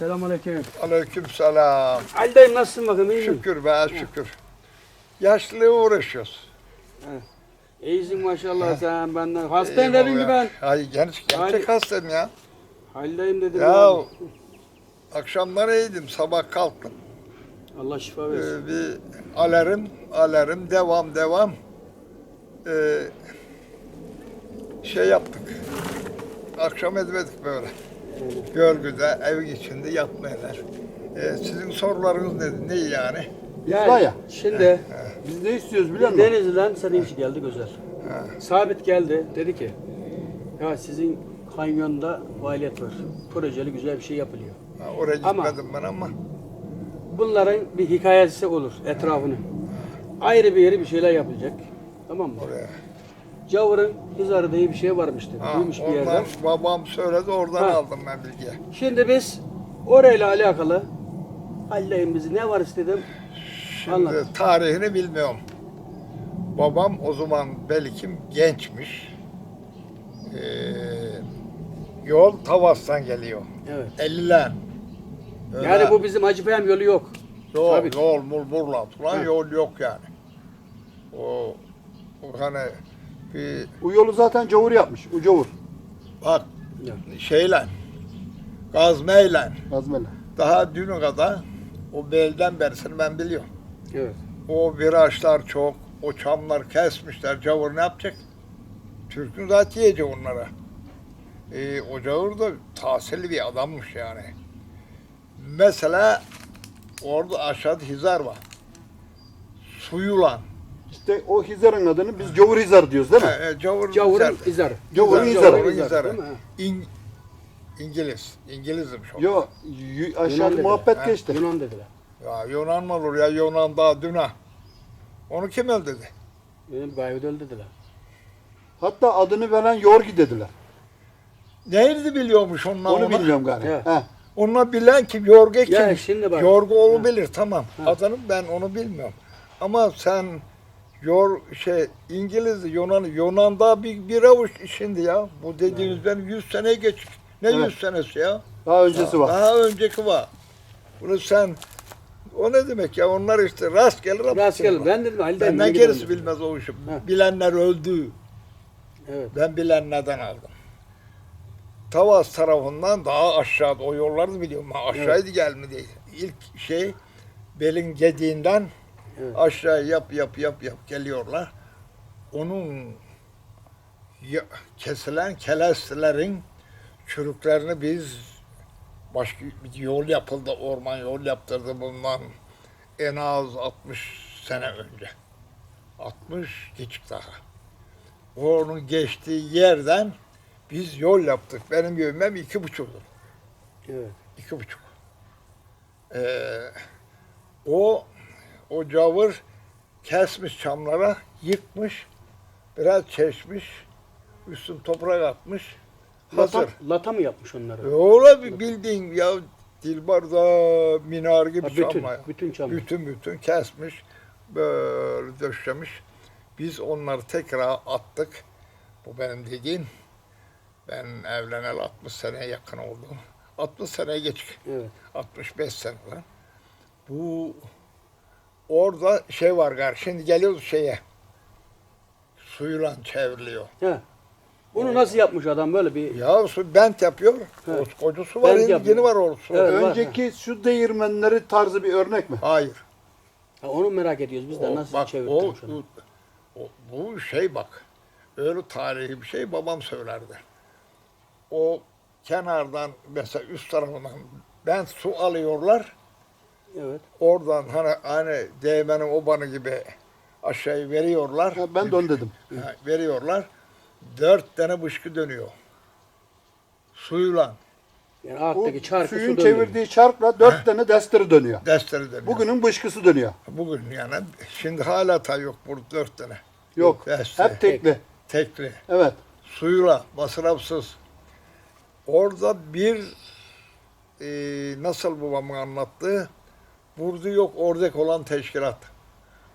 Selamünaleyküm. Aleyküm selam. Ali dayım nasılsın bakayım iyi misin? Şükür be şükür. Yaşlılığa uğraşıyoruz. İyisin maşallah sen benden. Hastayım dedin ki ben. Ay genç Hadi. gerçek hastayım ya. Ali dayım dedim. Ya abi. akşamdan iyiydim sabah kalktım. Allah şifa Ee, versin. bir alarm alarm devam devam. Ee, şey yaptık. Akşam edemedik böyle. Gölgüde evin içinde yatmayanlar. Ee, sizin sorularınız ne, ne yani? Var ya, Şimdi biz ne istiyoruz biliyor musun? Denizli'den senin için geldik özel. Sabit geldi dedi ki ya sizin kanyonda faaliyet var. Projeli güzel bir şey yapılıyor. Ha, oraya Ama- gitmedim ben ama. Bunların bir hikayesi olur etrafını. Ayrı bir yeri bir şeyler yapılacak. Tamam mı? Oraya. Cavur'un Hizarı diye bir şey varmıştı. Ha, Duymuş bir yerden. babam söyledi oradan Ha. aldım ben bilgiyi. Şimdi biz orayla alakalı Allah'ım bizi ne var istedim. Şimdi Anladım. tarihini bilmiyorum. Babam o zaman belki gençmiş. Ee, yol Tavas'tan geliyor. Evet. 50'ler. Öyle Yani bu bizim Hacıpayam yolu yok. yol, tabii. yol, mul, burla falan Ha. yol yok yani. O, o hani bir Bu yolu zaten cavur yapmış, o cavur. bak Yok. şeyle gazmeyle Azmele. daha dün kadar o belden berisini ben biliyorum. Evet. O virajlar çok, o çamlar kesmişler. Cavur ne yapacak? Türk'ün zaten yiyecek onlara. Ee, o cavur da tahsilli bir adammış yani. Mesela orada aşağıda hizar var. Suyulan. İşte o Hizar'ın adını biz cavur Hizar diyoruz değil mi? E, e, Hizarı. Cavurun Hizarı, hizarı. değil mi? Ha. İng- İngiliz. İngilizim çok. Yo, y- dediler. muhabbet Ha, geçti. Yunan dediler. Ya Yunan mı olur ya Yunan daha düna. Onu kim öldürdü? Benim öldü dediler. Hatta adını veren Yorgi dediler. Neydi biliyormuş onunla Onu ona? bilmiyorum galiba. Evet. He. Onu bilen kim? Yorge kim? Ya şimdi bak. Yorgu oğlu Ha. bilir tamam. Ha. Adını ben onu bilmiyorum. Ama sen Yor şey İngiliz Yunan Yunan'da bir bir avuç şimdi ya. Bu dediğiniz benim 100 sene geç. Ne Evet. 100 senesi ya? Daha öncesi var. Daha önceki var. Bunu sen o ne demek ya? Onlar işte rastgele Rastgele. Ben dedim Ali dayım. Benden ne gerisi gidelim? bilmez o işi. Bilenler öldü. Evet. Ben bilenlerden aldım. Tavas tarafından daha aşağıda o yolları biliyorum. Aşağıydı gelmedi. İlk şey belin gediğinden Evet. aşağı yap yap yap yap geliyorlar. Onun kesilen keleslerin çürüklerini biz başka bir yol yapıldı, orman yol yaptırdı bundan en az 60 sene önce. 60 geçik daha. Onun geçtiği yerden biz yol yaptık. Benim yövmem iki buçuktu. Evet. İki buçuk. Ee, o o cavır kesmiş çamlara, yıkmış, biraz çeşmiş, üstün toprak atmış. Lata, Hazır. lata mı yapmış onları? Öyle bir bildiğin ya Dilbar'da minar gibi Ha, bütün, çamlar. bütün çam. Bütün bütün kesmiş, böyle döşemiş. Biz onları tekrar attık. Bu benim dediğim. Ben evleneli 60 seneye yakın oldu. 60 seneye geçik. Evet. 65 sene. Bu orada şey var gar. Şimdi geliyoruz şeye. Suyla çevriliyor. He. Bunu nasıl yapmış adam böyle bir Ya su bent yapıyor. Evet. Koca su var. Yeni, var o su. Evet. var. Önceki şu değirmenleri tarzı bir örnek mi? Hayır. Ha, onu merak ediyoruz biz de O, nasıl bak, o, onu. o- bu şey bak. Öyle tarihi bir şey babam söylerdi. O kenardan mesela üst tarafından ben su alıyorlar. Evet. Oradan hani hani değmenin obanı gibi aşağıya veriyorlar. Ha, ben de onu dedim. Ha, veriyorlar. Dört tane bışkı dönüyor. Suyla Yani Bu alttaki çarkı su suyun dönüyor. çevirdiği çarkla dört tane destleri dönüyor. destleri dönüyor. Bugünün bışkısı dönüyor. Bugün yani şimdi hala ta yok burada dört tane. Yok. Deste. Hep tekli. Tekli. Evet. Suyla, masrafsız. Orada bir e, nasıl babamın anlattığı burada yok oradaki olan teşkilat.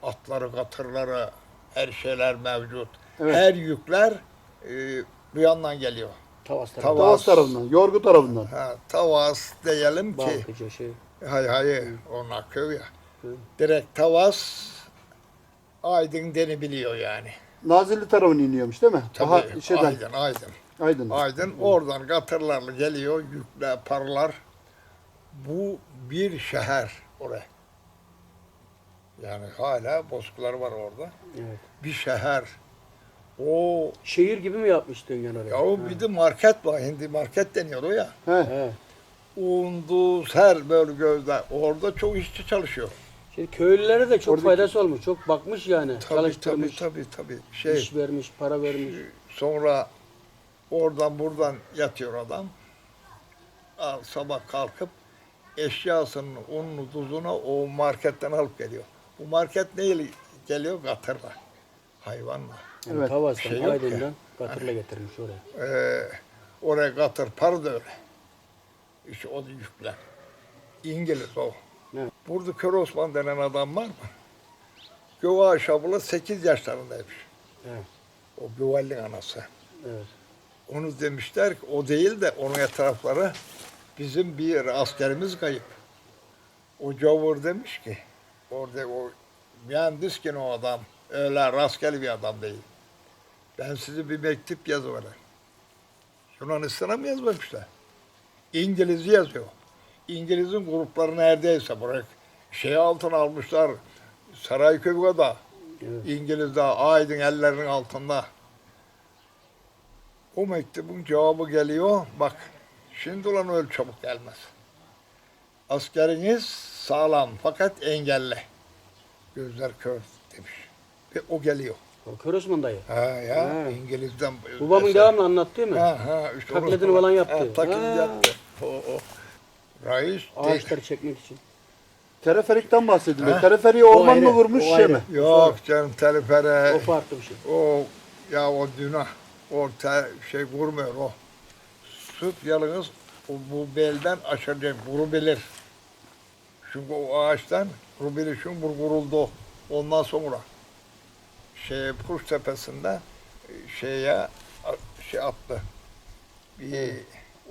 Atları, katırları, her şeyler mevcut. Evet. Her yükler e, bu yandan geliyor. Tavas tarafı. Tavas. Tarafından, Yorgu tarafından. Ha, Tavas diyelim ki. Balkıcı şey. Hay hay onlar köy ya. Hı. Direkt Tavas Aydın denebiliyor yani. Nazilli tarafına iniyormuş değil mi? Daha Tabii, şeyden, Aydın, Aydın. Aydın. Aydın oradan katırlarla geliyor, yükle, parlar. Bu bir şehir oraya. Yani hala bozkırlar var orada. Evet. Bir şehir. O Şehir gibi mi yapmıştın yani oraya? ya o bir de market var. Hindi market deniyor o ya. He. He. Unduz her bölgede. Orada çok işçi çalışıyor. Şimdi köylülere de çok Oradaki- faydası olmuş. Çok bakmış yani. Tabii tabii Çalıştırmış. tabii tabii. Şey, iş vermiş, para vermiş. Sonra oradan buradan yatıyor adam. Al, sabah kalkıp eşyasının ununu tuzunu o marketten alıp geliyor. Bu market neyle geliyor? Katırla. Hayvanla. Evet. Tavas'tan, Şey Aydın'dan katırla getirmiş oraya. Ee, oraya katır para da öyle. İşte o da yüklen. İngiliz o. Evet. Burada Kör Osman denen adam var mı? Göğa Şabula 8 yaşlarındaymış. Evet. O Göval'in anası. Evet. Onu demişler ki o değil de onun etrafları bizim bir askerimiz kayıp. O cavur demiş ki orada o mühendisken o adam öyle rastgele bir adam değil. Ben size bir mektup yazıverem. Yunanistan'a mı yazmamışlar? İngilizce yazıyor. İngiliz'in grupları neredeyse buraya şey altına almışlar. Sarayköy'de Evet. İngiliz'de Aydın ellerinin altında. O mektubun cevabı geliyor. Bak şimdi olan öyle çabuk gelmez. Askeriniz sağlam fakat engelli. Gözler kör demiş. Ve o geliyor. O Kör Osman dayı. Ha ya Ha. İngiliz'den. Babamın eser- devamlı anlattı değil mi? Ha ha. Işte onu- Taklidini falan yaptı. Ha, taklidi Ha. yaptı. O, o. Reis değil. Ağaçları çekmek için. Teleferikten bahsediliyor. Teleferiği O orman ayrı, mı vurmuş o şey ayrı. mi? Yok canım telefere. O farklı bir şey. O ya o düna o te, şey vurmuyor o. Süt yalnız o, bu belden aşacak vurabilir. Çünkü o ağaçtan vurabilir çünkü vur- vuruldu. Ondan sonra şey kuş tepesinde e, şeye şey attı. Bir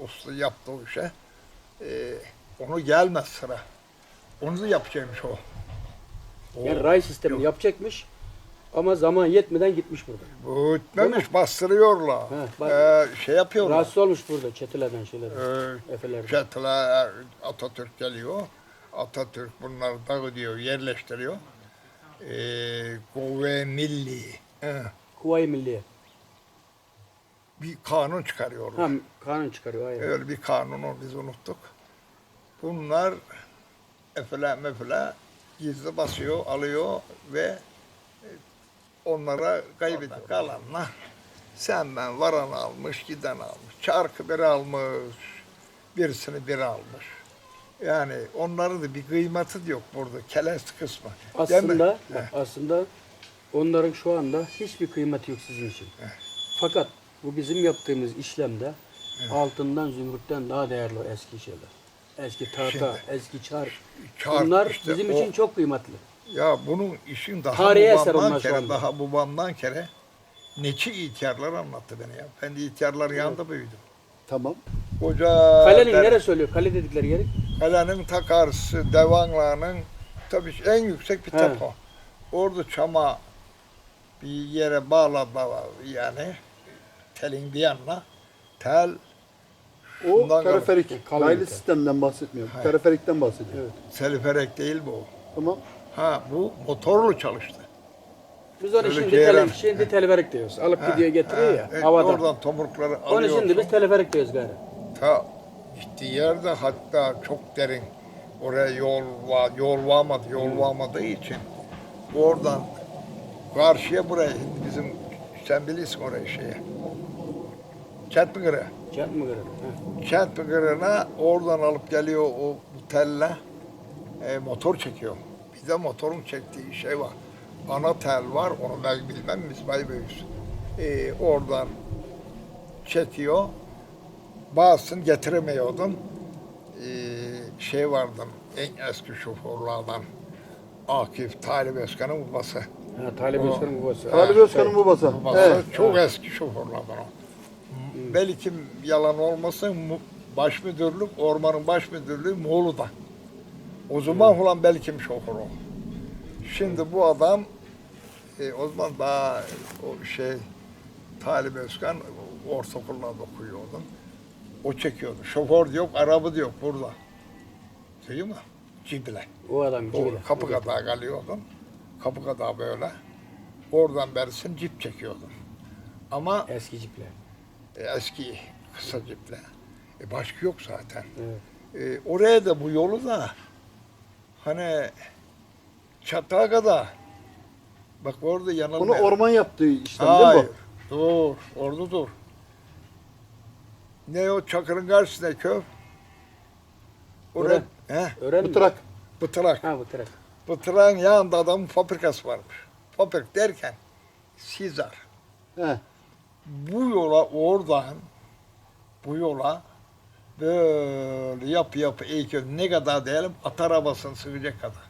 usta yaptı o işe. E, onu gelmez sıra. Onu da yapacakmış o. O- Yani ray sistemi Yok. yapacakmış ama zaman yetmeden gitmiş burada. Bu etmemiş, bastırıyorlar. Ha, bak- Ee, şey yapıyorlar. Rahatsız olmuş burada çetelerden şeylerden. Ee, Efelerden. Çeteler, Atatürk geliyor. Atatürk bunları dağıtıyor, yerleştiriyor. Ee, Kuvve Milli he, Kuvayi Milliye. bir kanun çıkarıyorlar. Ha kanun çıkarıyor. Aynen. Öyle bir kanunu biz unuttuk. Bunlar efele mefele gizli basıyor, alıyor ve onlara kaybediyor. Kalanla sen ben varan almış, giden almış. Çarkı biri almış, birisini biri almış. Yani onların da bir kıymeti yok burada. Kelest kısmı. Aslında bak, aslında onların şu anda hiçbir kıymeti yok sizin için. Fakat bu bizim yaptığımız işlemde altından zümrütten daha değerli eski şeyler. Eski tahta, Şimdi, eski çark. çark Bunlar işte bizim o- için çok kıymetli. Ya bunun işin daha Tarihi eser babamdan onlar şu kere, anda. daha babamdan kere neçi ihtiyarlar anlattı beni ya. Ben de ihtiyarların yanında büyüdüm. Tamam. Koca Kalenin der- neresi oluyor? Kale dedikleri yeri. Kalenin ta karşısı, Devanla'nın tabii en yüksek bir He. tepe. Orada çama bir yere bağladılar yani telin bir yanına. Tel O teleferik. kalın- kalın Raylı bir sistemden bahsetmiyorum. Hayır. Teleferikten bahsediyor. Evet. seliferek değil bu. Tamam. Ha bu motorlu çalıştı. Biz onu şimdi, ceyran. tele, şimdi teleferik diyoruz. Alıp Ha, gidiyor getiriyor ha, ya e, havada. Oradan tomrukları Onu alıyor. şimdi biz teleferik diyoruz gari. Ta gittiği yerde hatta çok derin. Oraya yol var, yol varmadı, yol varmadığı için oradan karşıya buraya bizim sen bilirsin orayı şeye. Çetmigır'a. Kent mi göre? Ha. Çetmigır'ına oradan alıp geliyor o telle e, motor çekiyor. De motorun çektiği şey var. Ana tel var, onu ben bilmem, biz bayböyüz. E, oradan çekiyor. Bazısını getiremiyordum. Ee, şey vardı, en eski şoförlerden Akif Talip Özkan'ın babası. Ha, Talip O- Özkan'ın babası. Talip Özkan'ın babası. Babası Evet. çok eski şoförlerden o. belki yalan olmasın baş müdürlük, ormanın baş müdürlüğü Muğlu'da. O zaman olan belki şoför o. Şimdi bu adam e, o zaman daha o şey Talip Özkan ortaokulda okuyordu. O çekiyordu. Şoför yok, araba da yok burada. Değil mi? Cible. O adam O gibi. kapı kadar kalıyordum. Kapı kadar böyle. Oradan berisin cip çekiyordum. Ama Eski cipler. e, eski kısa ciple. E, başka yok zaten. Evet. E, oraya da bu yolu da hani çatağa kadar bak orada Bunu yanılmıyor. orman yaptığı işlem değil mi Hayır. bu? Dur. Orada dur. Ne o çakırın karşısında köy? Oraya, he, Öğren mi? Bıtırak. bıtırak. Ha bu taraf. Bıtırağın yanında adamın fabrikası varmış. Fabrik derken Sizar. He. Bu yola oradan bu yola böyle yapı yapı eğiyor. Ne kadar diyelim at arabasını sığacak kadar.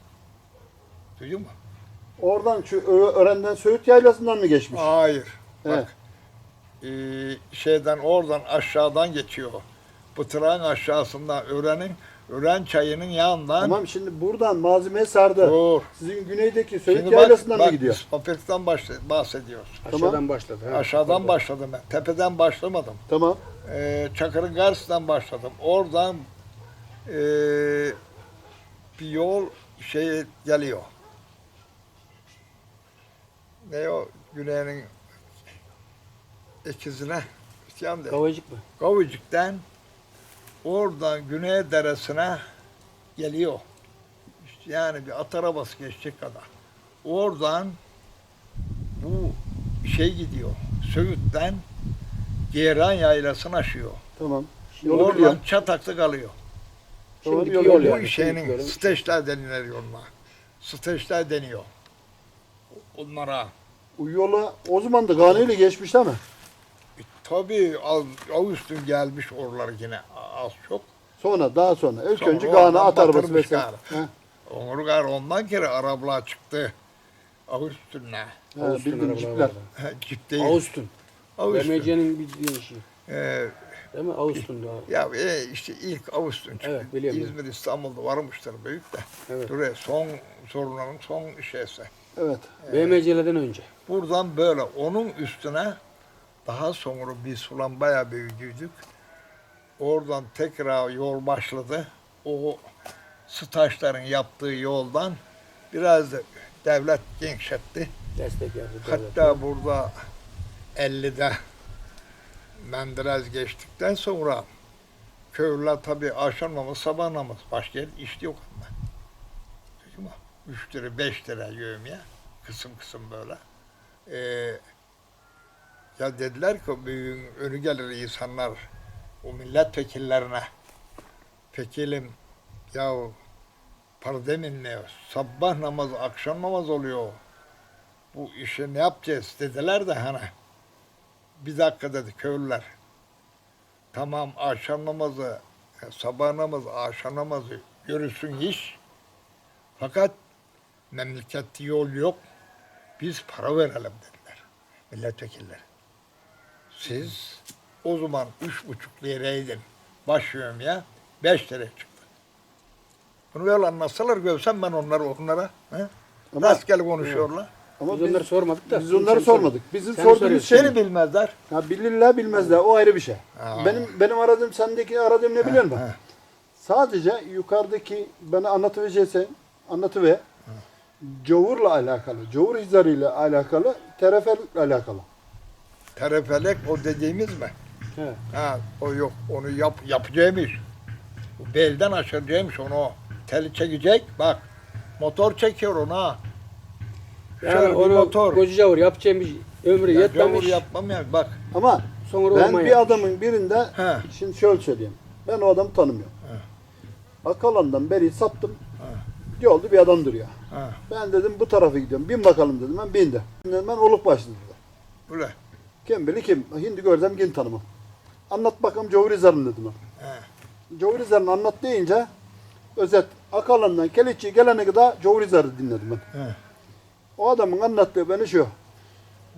Duydun mu? Oradan şu Ö- Ören'den Söğüt Yaylası'ndan mı geçmiş? Hayır. He. Bak. Ee, şeyden oradan aşağıdan geçiyor. Bıtırağın aşağısından öğrenin Ören çayının yanından Tamam şimdi buradan malzemeye sardı. Dur. Sizin güneydeki Söğüt Şimdi bak, Yaylası'ndan bak mı gidiyor? bahs- bahsediyoruz. Tamam. Aşağıdan başladı. ha. Aşağıdan başladım ben. Tepeden başlamadım. Tamam. Ee, Çakır'ın karşısından başladım. Oradan ee, bir yol şey geliyor. Ne o güneyinin ikizine yan de. Kavacık mı? Kavucuk'tan oradan Güney Deresi'ne geliyor. İşte yani bir at arabası geçecek kadar. Oradan bu şey gidiyor. Söğüt'ten Geyran Yaylası'nı aşıyor. Tamam. Yolu Oradan biliyorum. Çatak'ta kalıyor. Tamam, Şimdiki yol. Bu yani. şeyinin Şimdiki yolun- steçler denilir yoluna. Steçler deniyor. Onlara. Bu yola o zaman da Gani ile geçmiş değil mi? E, tabii av, av üstün gelmiş oralar yine az çok. Sonra daha sonra. İlk Sonra önce oradan Gani at arabası batırmış vesaire. Gani. He. Onur gar ondan kere arabalar çıktı. Av üstüne. He, Ağustos bildiğim arabalar cipler. Cip değil. Ağustos. Üstün. BMC'nin bir değişi. Ee, Değil mi? Ağustos'da. ya e, işte ilk çıktı. Evet, biliyorum. İzmir İstanbul'da varmıştır büyük de. Evet. Buraya son sorunların son şeysi. Evet. BMC'lerden önce. Buradan böyle onun üstüne daha sonra biz falan bayağı büyüdük. Oradan tekrar yol başladı. O staşların yaptığı yoldan biraz da devlet genişletti. Destek yaptı. devlet. Hatta burada 50'de Menderes geçtikten sonra köylüler tabii akşam namazı, sabah namazı. Başka yer iş yok ama. Mi? Üç lira, beş lira yövmeye. Kısım kısım böyle. Ee, ya dediler ki büyüğün önü gelir insanlar o milletvekillerine. Vekilim ya para demin ne? Sabah namazı, akşam namazı oluyor bu işi ne yapacağız dediler de hani. Bir dakika dedi köylüler. Tamam akşam namazı, e, sabah namazı, akşam namazı yürüsün iş. Fakat memlekette yol yok. Biz para verelim dediler milletvekilleri. Siz o zaman üç buçuk liraydın başlıyorum ya beş liraya çıktı. Bunu böyle anlatsalar görsem ben onları onlara. He? Rastgele konuşuyorlar. Ama Biz biz, onları sormadık da. biz onları sor. sormadık. Bizim Sen sorduğumuz şey Seni bilmezler. ha, bilirler bilmezler o ayrı bir şey. Ha. Benim benim aradığım sendeki aradığım ne biliyor musun? Sadece yukarıdaki bana anlatıvereceksen anlatıver. Cavurla alakalı, cavur izarıyla alakalı, tereferle alakalı. Terefelek o dediğimiz mi? He. Ha, o yok. Onu yap, yapacağımış. Bu belden aşıracağımış onu. Teli çekecek. Bak. Motor çekiyor onu ha. Yani Şöyle bir onu motor. koca vur yapacağım bir ömrü Ya, yetmemiş. Gavur yapmam ya. Bak. Ama Sonra ben orman bir yapmış. adamın birinde He. şimdi şöyle söyleyeyim. Ben o adamı tanımıyorum. Akalan'dan beri saptım. Yolda bir adam duruyor. Ha. Ben dedim bu tarafa gidiyorum. Bin bakalım dedim. Ben bindim. Dedim, ben oluk başladı. Böyle. Kim bilir kim? Hindi görsem kim tanımam. Anlat bakalım Cavrizar'ın dedim ben. He. Anlat deyince özet Akalan'dan Keliçi'ye gelene kadar Cavrizar'ı dinledim ben. He. O adamın anlattığı beni şu.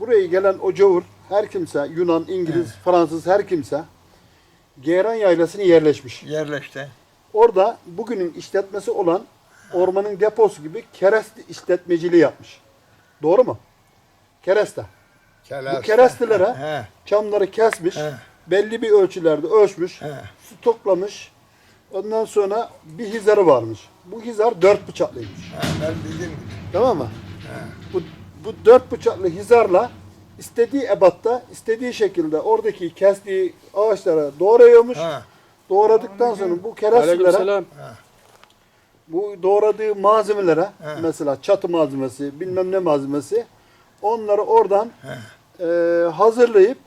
Buraya gelen o cavur her kimse Yunan, İngiliz, Fransız her kimse Geyran Yaylası'na yerleşmiş. Yerleşti. Orada bugünün işletmesi olan ormanın deposu gibi kereste işletmeciliği yapmış. Doğru mu? Kereste. Keleste. Bu kerestelere He. çamları kesmiş, He. belli bir ölçülerde ölçmüş, He. su toplamış. Ondan sonra bir hizarı varmış. Bu hizar dört bıçaklıymış. he, ben bildim. Tamam mı? Bu, bu dört bıçaklı hizarla istediği ebatta, istediği şekilde oradaki kestiği ağaçlara doğruyormuş. Ha. Doğradıktan sonra bu Aleykümselam. bu doğradığı malzemelere, He. mesela çatı malzemesi, bilmem ne malzemesi, onları oradan e, hazırlayıp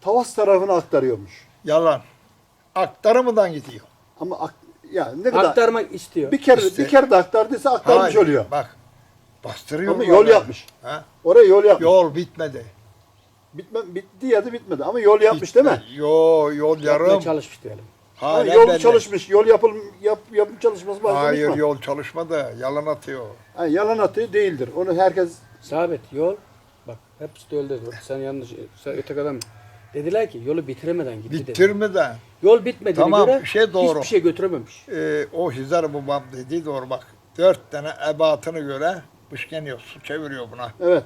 Tavas tarafına aktarıyormuş. Yalan. Aktarımından gidiyor. Ama ak, yani ne kadar Aktarmak istiyor. bir kere İşte- bir kere de aktardıysa aktarmış Hayır, oluyor. Bak. Bastırıyor. Ama yol yapmış. Ha? Oraya yol yapmış. Yol bitmedi. Bitme, bitti ya da bitmedi ama yol yapmış değil mi? Yo, yol Yapmaya yarım. çalışmış diyelim. Ama Hala yol belli. çalışmış, yol yapıl yap, yapım çalışması başlamış Hayır mı? yol çalışmadı. Yalan atıyor. Ha, yalan atıyor değildir. Onu herkes Sabit yol. Bak hepsi de öyle dedi. Sen yanlış. Sen öteki adam. Dediler ki yolu bitiremeden gitti dedi. Bitirmeden. Yol bitmediğine Tamam, göre şey doğru. hiçbir şey götürememiş. e, o Hizar babam dediği doğru bak. Dört tane ebatını göre bışkeniyor, su çeviriyor buna. evet.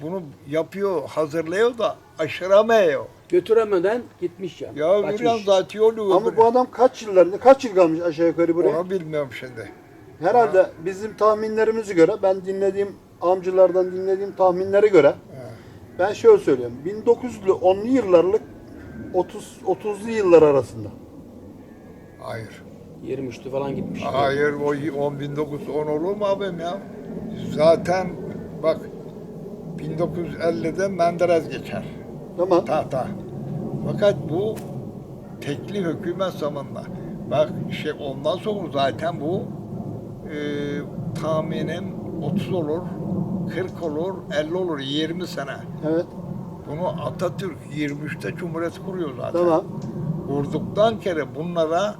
Bunu yapıyor, hazırlıyor da aşıramıyor. Götüremeden gitmiş yani. Ya Kaçmış. Müryan zaten yolu Ama bu adam kaç yıllarında kaç yıl kalmış aşağı yukarı buraya? Onu bilmiyorum şimdi. Herhalde bizim tahminlerimize göre ben dinlediğim amcalardan dinlediğim tahminlere göre ben şöyle söylüyorum. 1900'lü 10'lu yıllarlık 30 30'lu yıllar arasında. Hayır. 23'lü falan gitmiş. Hayır o 10 1910 olur mu abim ya? Zaten bak 1950'de Menderes geçer. Tamam. tahta. Fakat bu tekli hükümet zamanında. Bak şey ondan sonra zaten bu e, tahminim 30 olur, 40 olur, 50 olur, 20 sene. Evet. Bunu Atatürk 23'te Cumhuriyet kuruyor zaten. Tamam. Kurduktan kere bunlara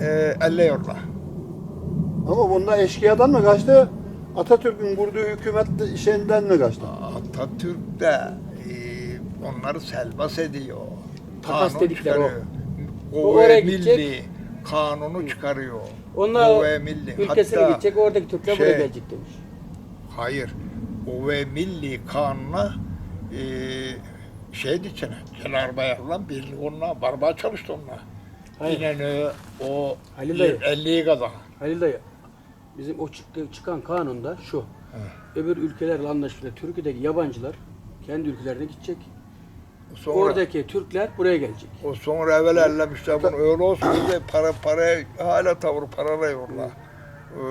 e, elliyorlar. Ama bunda eşkıyadan mı kaçtı? Atatürk'ün kurduğu hükümet şeyinden mi kaçtı? Atatürk de e, onları selbas ediyor. Takas Kanun dedikleri o. çıkarıyor. O Kuvve oraya milli gidecek. kanunu çıkarıyor. Onlar Kuvve milli. ülkesine Hatta- gidecek oradaki Türkler şey- buraya gelecek demiş. Hayır. Kuvve milli kanuna e, şey içine Celal Bayar'la birlik onunla barbara çalıştı onunla. Hayır. İnönü o Halil dayı. 50'yi kadar. Halil dayı bizim o çıktı, çıkan kanunda şu. Öbür ülkelerle anlaşmayla Türkiye'deki yabancılar kendi ülkelerine gidecek. Sonra, Oradaki Türkler buraya gelecek. o sonra evvel ellemişler bunu öyle olsun diye para paraya hala tavır paralıyorlar. Ee,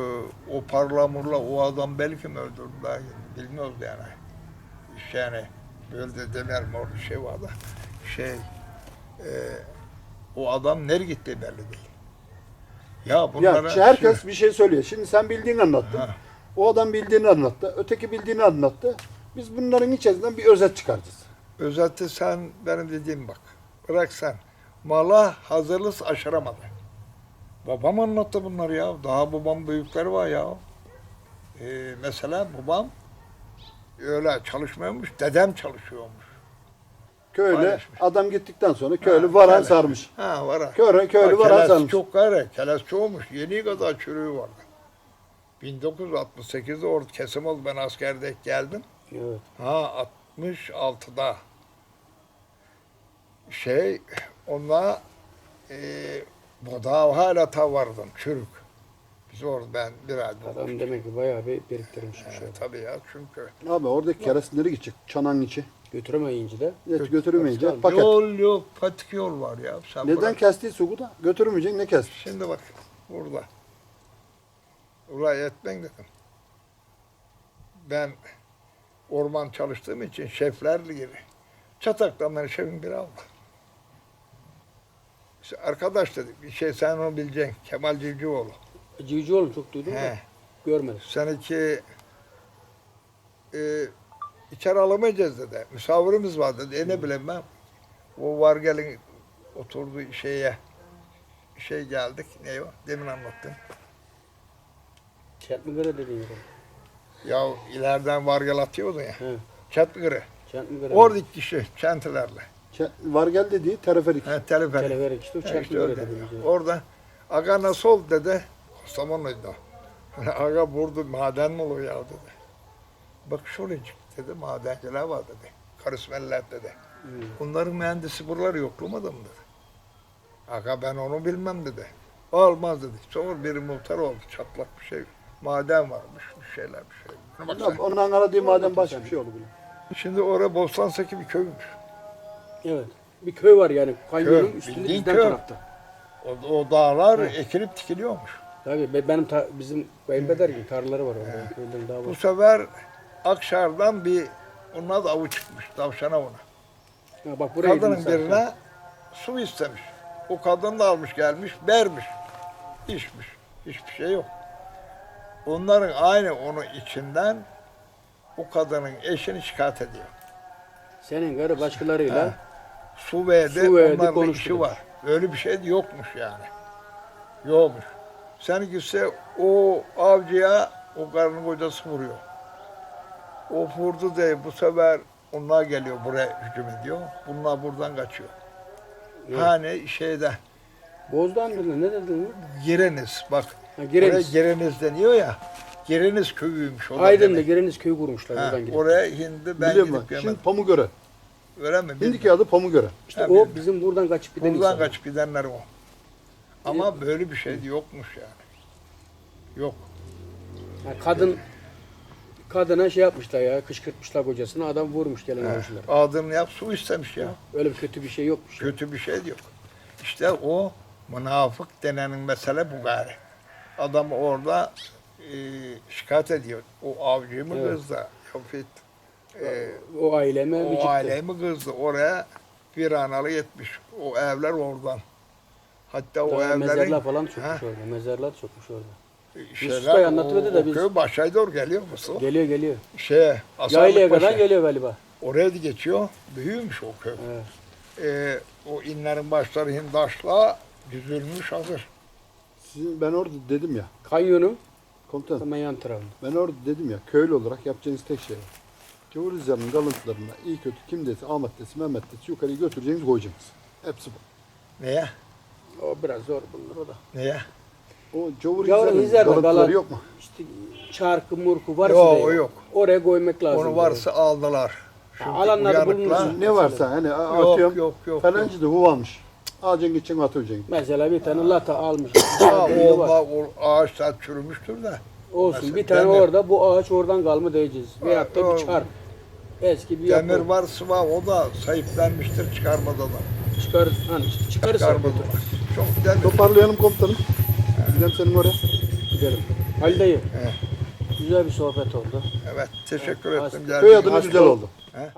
o parlamurla o adam belki mi öldürdü daha bilmiyoruz yani. İşte yani böyle de dener mi orada şey var da şey e, o adam nereye gitti belli değil. Ya Ya bunlara işte herkes bir şey söylüyor. Şimdi sen bildiğini anlattın. Ha. O adam bildiğini anlattı. Öteki bildiğini anlattı. Biz bunların içerisinden bir özet çıkaracağız. Özeti sen benim dediğim bak. Bırak sen. Mala hazırlık aşıramadı. Babam anlattı bunları ya. Daha babam büyükleri var ya. Ee, mesela babam öyle çalışmıyormuş. Dedem çalışıyormuş. Köylü Paylaşmış. adam gittikten sonra köylü Ha, varan keles. sarmış. Ha var. ha. Köylü, köylü Ha, varan sarmış. çok gayrı. Keles çoğumuş. Yeni kadar çürüğü vardı. 1968'de orada kesim oldu. Ben askerde geldim. Evet. Ha 66'da şey onunla e, bu da hala ta vardım çürük. Biz orada ben bir ay Adam demek ki bayağı bir biriktirmiş bir şey. Tabii ya çünkü Abi oradaki keresleri gidecek. Çanan içi. Götüremeyince de Hiç götürmeyince Tabii. paket. yol yok patik yol var ya. Sen Neden bırak. kestiği suku da götürmeyecek ne kesmiş. Şimdi bak burada. Oraya etmen dedim. Ben orman çalıştığım için şeflerle gibi. Çatak'tan beni şefim bir aldı. İşte arkadaş dedik bir şey sen onu bileceksin. Kemal Civcivoğlu. Civcivoğlu çok duydum da He. görmedim. Seninki e, içeri alamayacağız dedi. Misafirimiz var dedi. E ne bileyim ben. O var gelin oturduğu şeye şey geldik. Ne o? Demin anlattım. Çatmıgara dediğin gibi. Ya ileriden vargel atıyordu ya. He. Mi görelim? Oradaki kişi çentilerle. Var gel dediği teleferik. He, teleferik. Teleferik işte o He, işte öyle diyor. Orada aga nasıl oldu dedi. Kastamonu'ydu. aga burada maden mi oluyor ya dedi. Bak şuracık dedi madenciler var dedi. Karismeliler dedi. Hmm. Bunların mühendisi buraları yoklamadı mı dedi. Aga ben onu bilmem dedi. Olmaz dedi. Sonra biri muhtar oldu çatlak bir şey. Maden varmış bir şeyler bir şey. Bak. Ondan aradığı maden başka bir şey oldu bile. Şimdi oraya Bostansaki bir köymüş. Evet. Bir köy var yani kanyonun Köy, üstünde bildiğin bizden köy. tarafta. O, o dağlar ekilip dikiliyormuş. Tabii be- benim ta- bizim kayınpeder gibi tarlaları var orada. Köylerin daha Bu var. sefer Akşar'dan bir ona da avı çıkmış tavşana ona. Ha, bak buraya Kadının sen. birine su istemiş. O kadın da almış gelmiş vermiş. İçmiş. Hiçbir şey yok. Onların aynı onun içinden o kadının eşini şikayet ediyor. Senin karı başkalarıyla He. Su verdi, Su verdi, konuştu işi var. Öyle bir şey yokmuş yani. Yokmuş. Sen gitse o avcıya o karının kocası vuruyor. O vurdu diye bu sefer onlar geliyor buraya hücum ediyor. Bunlar buradan kaçıyor. Evet. Hani şeyde Bozdan dedin ne dedin? Gireniz bak. Ha, Oraya Gireniz. Gireniz deniyor ya. Gireniz köyüymüş. Aydın'da demek. Gireniz köyü kurmuşlar Ha, buradan gidip. oraya hindi ben Biliyorum gidip ben. yemedim. Şimdi Pamukgöre. Öyle mi? Şimdiki adı Pamukgöre. İşte Ha, o bilmiyorum. bizim buradan kaçıp giden Buradan insanlar. kaçıp gidenler o. Ama böyle bir şey yokmuş yani. Yok. Ha, kadın kadına şey yapmışlar ya kışkırtmışlar kocasını adam vurmuş gelen avcılar. Adını yap su istemiş ya. Öyle bir kötü bir şey yokmuş. ya. Kötü bir şey yok. İşte o münafık denenin mesele bu gari. Adam orada e, şikayet ediyor. O avcıyı mı Evet. kızdı? Yahut e, O aileme o aileyi mi kızdı? Oraya bir analı yetmiş. O evler oradan. Hatta o Daha evlerin mezarlar falan çökmüş Ha? orada. Mezarlar çökmüş orada. Şeyler, anlatıyordu da biz- köy başa doğru geliyor musun? Geliyor geliyor. Şeye, Yaylaya kadar geliyor galiba. Oraya da geçiyor. Büyümüş o köy. Evet. Ee, o inlerin başları hindaşla düzülmüş hazır. Sizin, ben orada dedim ya. Kanyonun Komutanım. hemen yan tarafında. Ben orada dedim ya. Köylü olarak yapacağınız tek şey. Gavur izlerinin kalıntılarına iyi kötü kim dese Ahmet dese Mehmet dese yukarıya götüreceğiniz koyacaksınız. Hepsi bu. Neye? O biraz zor bulunur o da. Neye? O izlerinin izlerinde kalıntıları kalan- yok mu? İşte çarkı murku varsa Yok, da o yok. Oraya koymak lazım. Onu varsa aldılar. Şimdi alanları bulunur. Ne varsa hani Yok, atıyorum. yok, yok, Falancı da huvamış. Alacaksın gideceksin atacaksın. Mesela bir tane lata almış. Ha, o, var. o ağaçlar çürümüştür de. Olsun Mesela bir tane demir. orada bu ağaç oradan kalma diyeceğiz. Veyahut da bir çark. Eski bir yapı. Demir var sıva o da sahiplenmiştir çıkarmadı da. Çıkar, hani çıkarırsa Çıkarmadı. Çok demir. Toparlayalım komutanım. Gidem senin oraya. gidelim. Ali dayı. He. Güzel bir sohbet oldu. Evet teşekkür ettim. Köy geldiğin için. güzel oldu. He?